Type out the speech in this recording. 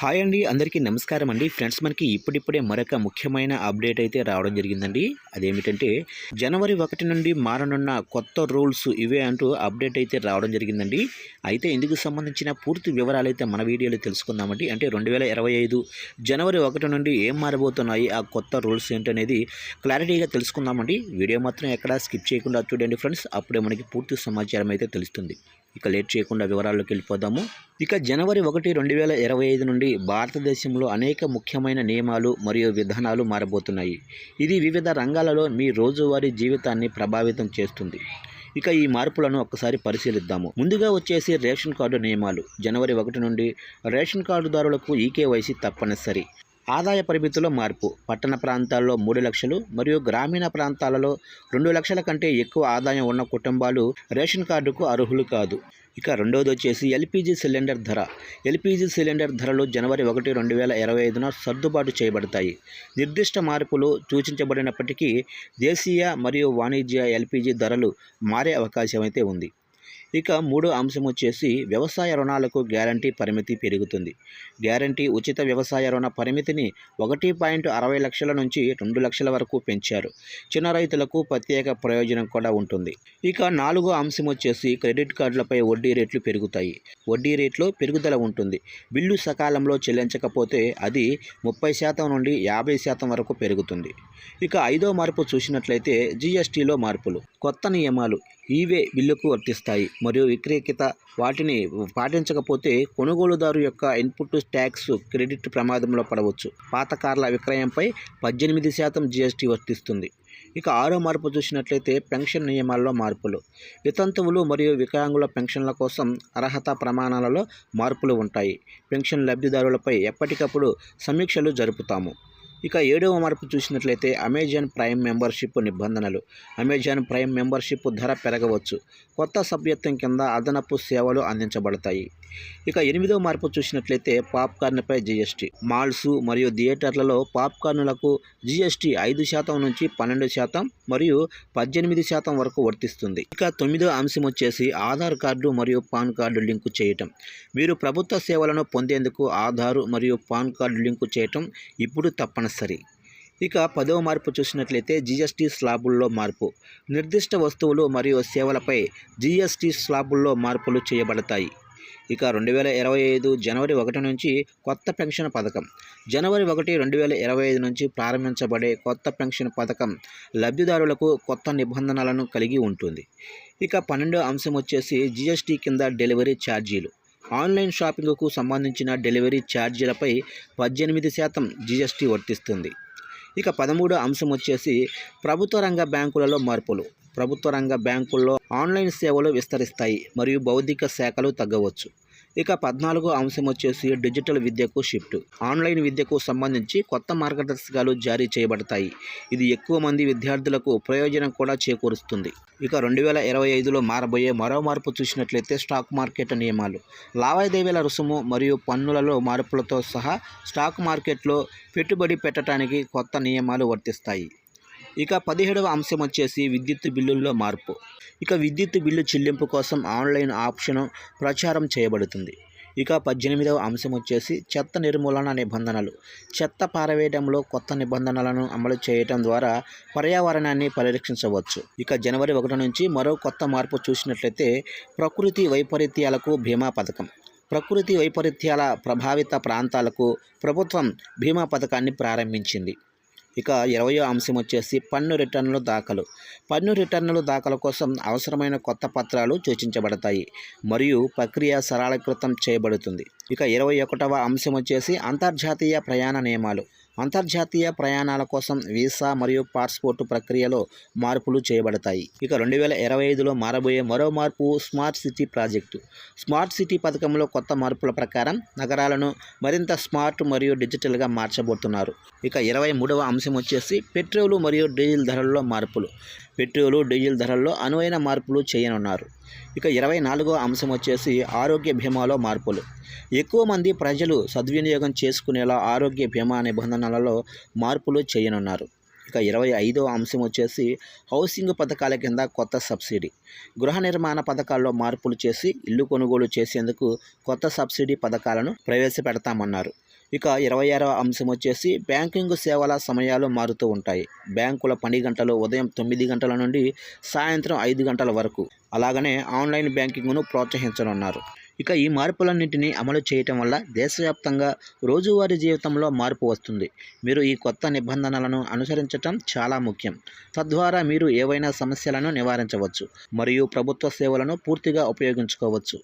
Hi అండి అందరికీ నమస్కారం అండి. ఫ్రెండ్స్ మనకి ఇప్పుడిప్పుడే మరొక ముఖ్యమైన అప్డేట్ అయితే రావడం జరిగిందండి. అదేమిటంటే జనవరి ఒకటి నుండి మారనున్న కొత్త రూల్స్ ఇవే అంటూ అప్డేట్ అయితే రావడం జరిగిందండి. అయితే ఇందుకు సంబంధించిన పూర్తి వివరాలు అయితే మన వీడియోలో తెలుసుకుందామండి. అంటే రెండు వేల ఇరవై ఐదు జనవరి ఒకటి నుండి ఏం మారబోతున్నాయి ఆ కొత్త రూల్స్ ఏంటనేది క్లారిటీగా తెలుసుకుందామండి. వీడియో మాత్రం ఎక్కడా స్కిప్ చేయకుండా చూడండి ఫ్రెండ్స్. అప్పుడే మనకి పూర్తి సమాచారం అయితే తెలుస్తుంది. ఇక లేట్ చేయకుండా వివరాల్లోకి వెళ్ళిపోదాము. ఇక జనవరి ఒకటి రెండు వేల ఇరవై ఐదు నుండి భారతదేశంలో అనేక ముఖ్యమైన నియమాలు మరియు విధానాలు మారబోతున్నాయి. ఇది వివిధ రంగాలలో మీ రోజువారీ జీవితాన్ని ప్రభావితం చేస్తుంది. ఇక ఈ మార్పులను ఒక్కసారి పరిశీలిద్దాము. ముందుగా వచ్చేసి రేషన్ కార్డు నియమాలు. జనవరి ఒకటి నుండి రేషన్ కార్డుదారులకు ఈకేవైసీ తప్పనిసరి. ఆదాయ పరిమితిలో మార్పు. పట్టణ ప్రాంతాల్లో మూడు లక్షలు మరియు గ్రామీణ ప్రాంతాలలో రెండు లక్షల కంటే ఎక్కువ ఆదాయం ఉన్న కుటుంబాలు రేషన్ కార్డుకు అర్హులు కాదు. ఇక రెండవది వచ్చేసి ఎల్పిజి సిలిండర్ ధర. ఎల్పిజి సిలిండర్ ధరలు జనవరి ఒకటి రెండు వేల ఇరవై ఐదున సర్దుబాటు చేయబడతాయి. నిర్దిష్ట మార్పులు సూచించబడినప్పటికీ దేశీయ మరియు వాణిజ్య ఎల్పిజి ధరలు మారే అవకాశం అయితే ఉంది. ఇక మూడో అంశం వచ్చేసి వ్యవసాయ రుణాలకు గ్యారంటీ పరిమితి పెరుగుతుంది. గ్యారంటీ ఉచిత వ్యవసాయ రుణ పరిమితిని ఒకటి పాయింట్ అరవై లక్షల నుంచి రెండు లక్షల వరకు పెంచారు. చిన్న రైతులకు ప్రత్యేక ప్రయోజనం కూడా ఉంటుంది. ఇక నాలుగో అంశం వచ్చేసి క్రెడిట్ కార్డులపై వడ్డీ రేట్లు పెరుగుతాయి. వడ్డీ రేట్లో పెరుగుదల ఉంటుంది. బిల్లు సకాలంలో చెల్లించకపోతే అది ముప్పై శాతం నుండి యాభై శాతం వరకు పెరుగుతుంది. ఇక ఐదో మార్పు చూసినట్లయితే జిఎస్టీలో మార్పులు. కొత్త నియమాలు. ఈవే బిల్లుకు వర్తిస్తాయి. మరియు విక్రేత వాటిని పాటించకపోతే కొనుగోలుదారు యొక్క ఇన్పుట్ ట్యాక్స్ క్రెడిట్ ప్రమాదంలో పడవచ్చు. పాత కార్ల విక్రయంపై పద్దెనిమిది శాతం జిఎస్టీ వర్తిస్తుంది. ఇక ఆరో మార్పు చూసినట్లయితే పెన్షన్ నియమాల్లో మార్పులు. వితంతువులు మరియు వికలాంగుల పెన్షన్ల కోసం అర్హత ప్రమాణాలలో మార్పులు ఉంటాయి. పెన్షన్ లబ్ధిదారులపై ఎప్పటికప్పుడు సమీక్షలు జరుపుతాము. ఇక ఏడవ మార్పు చూసినట్లయితే అమెజాన్ ప్రైమ్ మెంబర్షిప్ నిబంధనలు. అమెజాన్ ప్రైమ్ మెంబర్షిప్ ధర పెరగవచ్చు. కొత్త సభ్యత్వం కింద అదనపు సేవలు అందించబడతాయి. ఇక ఎనిమిదవ మార్పు చూసినట్లయితే పాప్కార్న్పై జిఎస్టీ. మాల్స్ మరియు థియేటర్లలో పాప్కార్నులకు జిఎస్టీ ఐదు శాతం నుంచి పన్నెండు శాతం మరియు పద్దెనిమిది శాతం వరకు వర్తిస్తుంది. ఇక తొమ్మిదో అంశం వచ్చేసి ఆధార్ కార్డు మరియు పాన్ కార్డు లింకు చేయటం. మీరు ప్రభుత్వ సేవలను పొందేందుకు ఆధారు మరియు పాన్ కార్డు లింకు చేయటం ఇప్పుడు తప్పనిసరి. ఇక పదవ మార్పు చూసినట్లయితే జిఎస్టీ స్లాబుల్లో మార్పు. నిర్దిష్ట వస్తువులు మరియు సేవలపై జిఎస్టీ స్లాబుల్లో మార్పులు చేయబడతాయి. ఇక రెండు వేల ఇరవై ఐదు జనవరి ఒకటి నుంచి కొత్త పెన్షన్ పథకం. జనవరి ఒకటి రెండు వేల ఇరవై ఐదు నుంచి ప్రారంభించబడే కొత్త పెన్షన్ పథకం లబ్ధిదారులకు కొత్త నిబంధనలను కలిగి ఉంటుంది. ఇక పన్నెండో అంశం వచ్చేసి జిఎస్టీ కింద డెలివరీ ఛార్జీలు. ఆన్లైన్ షాపింగ్కు సంబంధించిన డెలివరీ ఛార్జీలపై పద్దెనిమిది శాతం జిఎస్టీ వర్తిస్తుంది. ఇక పదమూడో అంశం వచ్చేసి ప్రభుత్వ రంగ బ్యాంకులలో మార్పులు. ప్రభుత్వ రంగ బ్యాంకుల్లో ఆన్లైన్ సేవలు విస్తరిస్తాయి మరియు బౌద్ధిక శాఖలు తగ్గవచ్చు. ఇక పద్నాలుగో అంశం వచ్చేసి డిజిటల్ విద్యకు షిఫ్ట్. ఆన్లైన్ విద్యకు సంబంధించి కొత్త మార్గదర్శకాలు జారీ చేయబడతాయి. ఇది ఎక్కువ మంది విద్యార్థులకు ప్రయోజనం కూడా చేకూరుస్తుంది. ఇక రెండు వేల ఇరవై ఐదులో మారబోయే మరో మార్పు చూసినట్లయితే స్టాక్ మార్కెట్ నియమాలు లావాదేవీల రుసుము మరియు పన్నులలో మార్పులతో సహా స్టాక్ మార్కెట్లో పెట్టుబడి పెట్టడానికి కొత్త నియమాలు వర్తిస్తాయి. ఇక పదిహేడవ అంశం వచ్చేసి విద్యుత్ బిల్లుల్లో మార్పు. ఇక విద్యుత్ బిల్లు చెల్లింపు కోసం ఆన్లైన్ ఆప్షన్ ప్రచారం చేయబడుతుంది. ఇక పద్దెనిమిదవ అంశం వచ్చేసి చెత్త నిర్మూలన నిబంధనలు. చెత్త పారవేయడంలో కొత్త నిబంధనలను అమలు చేయటం ద్వారా పర్యావరణాన్ని పరిరక్షించవచ్చు. ఇక జనవరి ఒకటి నుంచి మరో కొత్త మార్పు చూసినట్లయితే ప్రకృతి వైపరీత్యాలకు బీమా పథకం. ప్రకృతి వైపరీత్యాల ప్రభావిత ప్రాంతాలకు ప్రభుత్వం బీమా పథకాన్ని ప్రారంభించింది. ఇక ఇరవయో అంశం వచ్చేసి పన్ను రిటర్నులు దాఖలు. పన్ను రిటర్నులు దాఖలు కోసం అవసరమైన కొత్త పత్రాలు సూచించబడతాయి. మరియు ప్రక్రియ సరళీకృతం చేయబడుతుంది. ఇక ఇరవై ఒకటవ అంశం వచ్చేసి అంతర్జాతీయ ప్రయాణ నియమాలు. అంతర్జాతీయ ప్రయాణాల కోసం వీసా మరియు పాస్పోర్టు ప్రక్రియలో మార్పులు చేయబడతాయి ఇక రెండు వేల ఇరవై ఐదులో మారబోయే మరో మార్పు smart city project. Smart city పథకంలో కొత్త మార్పుల ప్రకారం నగరాలను మరింత స్మార్ట్ మరియు డిజిటల్గా మార్చబోతున్నారు. ఇక ఇరవై మూడవ అంశం వచ్చేసి పెట్రోలు మరియు డీజిల్ ధరల్లో మార్పులు. పెట్రోలు డీజిల్ ధరల్లో అనువైన మార్పులు చేయనున్నారు. ఇక ఇరవై నాలుగో అంశం వచ్చేసి ఆరోగ్య బీమాలో మార్పులు. ఎక్కువ మంది ప్రజలు సద్వినియోగం చేసుకునేలా ఆరోగ్య బీమా నిబంధనలలో మార్పులు చేయనున్నారు. ఇక ఇరవై ఐదవ అంశం వచ్చేసి హౌసింగ్ పథకాల కింద కొత్త సబ్సిడీ. గృహ నిర్మాణ పథకాల్లో మార్పులు చేసి ఇల్లు కొనుగోలు చేసేందుకు కొత్త సబ్సిడీ పథకాలను ప్రవేశపెడతామన్నారు. ఇక ఇరవై ఆరవ అంశం వచ్చేసి బ్యాంకింగ్ సేవల సమయాలు మారుతూ ఉంటాయి. బ్యాంకుల పని గంటలు ఉదయం తొమ్మిది గంటల నుండి సాయంత్రం ఐదు గంటల వరకు. అలాగనే ఆన్లైన్ బ్యాంకింగ్ను ప్రోత్సహించనున్నారు. ఇక ఈ మార్పులన్నింటినీ అమలు చేయటం వల్ల దేశవ్యాప్తంగా రోజువారీ జీవితంలో మార్పు వస్తుంది. మీరు ఈ కొత్త నిబంధనలను అనుసరించటం చాలా ముఖ్యం. తద్వారా మీరు ఏవైనా సమస్యలను నివారించవచ్చు మరియు ప్రభుత్వ సేవలను పూర్తిగా ఉపయోగించుకోవచ్చు.